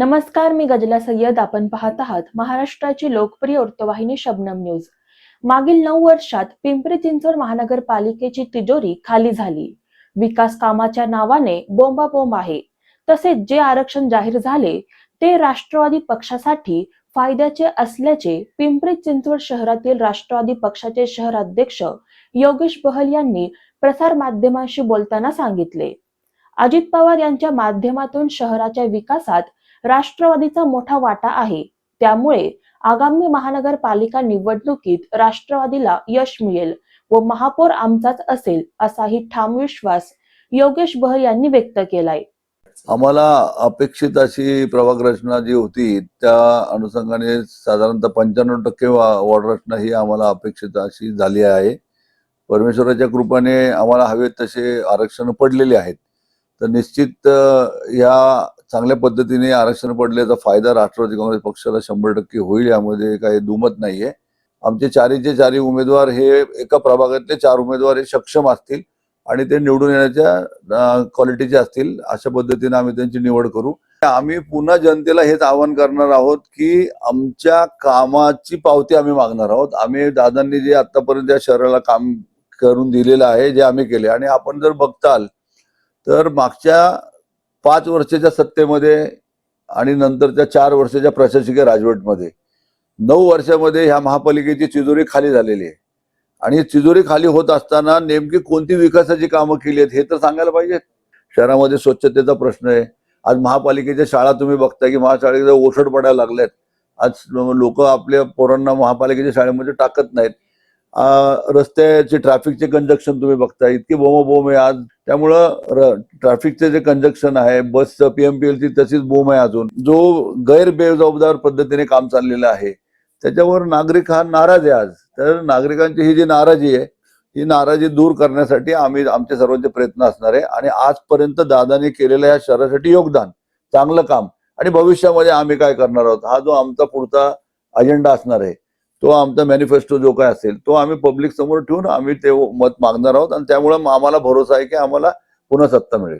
नमस्कार मी गजला सय्यद. आपण पाहत आहात महाराष्ट्राची लोकप्रिय वृत्तवाहिनी शबनम न्यूज. मागील नऊ वर्षात पिंपरी चिंचवड महानगरपालिकेची तिजोरी खाली झाली. विकास कामाच्या नावाने बोंबाबोंब आहे. तसेच जे आरक्षण जाहीर झाले ते राष्ट्रवादी पक्षासाठी फायद्याचे असल्याचे पिंपरी चिंचवड शहरातील राष्ट्रवादी पक्षाचे शहराध्यक्ष योगेश बहल यांनी प्रसार माध्यमांशी बोलताना सांगितले. अजित पवार यांच्या माध्यमातून शहराच्या विकासात राष्ट्रवादीचा मोठा वाटा आहे. त्यामुळे आगामी महानगरपालिका निवडणुकीत राष्ट्रवादीला यश मिळेल व महापौर आमचाच असेल असाही ठाम विश्वास योगेश बहर यांनी व्यक्त केलाय. आम्हाला अपेक्षित अशी प्रभाग रचना जी होती त्या अनुषंगाने साधारणतः पंच्याण्णव टक्के वॉर्ड रचना ही आम्हाला अपेक्षित अशी झाली आहे. परमेश्वराच्या कृपाने आम्हाला हवे तसे आरक्षण पडलेले आहेत. तर निश्चित या चांगल्या पद्धतीने आरक्षण पडल्याचा फायदा राष्ट्रवादी काँग्रेस पक्षाला शंभर टक्के होईल यामध्ये काही दुमत नाहीये. आमचे चारीचे चारी उमेदवार हे एका प्रभागातले चार उमेदवार हे सक्षम असतील आणि ते निवडून येण्याच्या क्वालिटीचे असतील अशा पद्धतीने आम्ही त्यांची निवड करू. आम्ही पुन्हा जनतेला हेच आवाहन करणार आहोत की आमच्या कामाची पावती आम्ही मागणार आहोत. आम्ही दादांनी जे आतापर्यंत या शहराला काम करून दिलेलं आहे जे आम्ही केले आणि आपण जर बघताल तर मागच्या पाच वर्षाच्या सत्तेमध्ये आणि नंतरच्या चार वर्षाच्या प्रशासकीय राजवटमध्ये. नऊ वर्षामध्ये ह्या महापालिकेची तिजोरी खाली झालेली आहे. आणि चिजोरी तिजोरी खाली होत असताना नेमकी कोणती विकासाची कामं केली आहेत हे तर सांगायला पाहिजेत शहरामध्ये स्वच्छतेचा प्रश्न आहे. आज महापालिकेच्या शाळा तुम्ही बघताय की महाशाळेकडे ओसड पडायला लागल्यात. आज लोक आपल्या पोरांना महापालिकेच्या शाळेमध्ये टाकत नाहीत. रस्त्याचे ट्रॅफिकचे कंजक्शन तुम्ही बघताय इतकी बोम आहे आज. त्यामुळं ट्रॅफिकचे जे कंजक्शन आहे बसचं पीएमपीएलची तशीच बोम आहे अजून. जो गैर बेजबाबदार पद्धतीने काम चाललेलं आहे त्याच्यावर नागरिक हा नाराज आहे आज. तर नागरिकांची ही जी नाराजी आहे ही नाराजी दूर करण्यासाठी आम्ही आमचे सर्वांचे प्रयत्न असणार आहे. आणि आजपर्यंत दादाने केलेल्या या शहरासाठी योगदान चांगलं काम. आणि भविष्यामध्ये आम्ही काय करणार आहोत हा जो आमचा पुढचा अजेंडा असणार आहे. तो आमचा मॅनिफेस्टो जो काय असेल तो आम्ही पब्लिक समोर ठेवून आम्ही ते मत मागणार आहोत. आणि त्यामुळे आम्हाला भरोसा आहे की आम्हाला पुन्हा सत्ता मिळेल.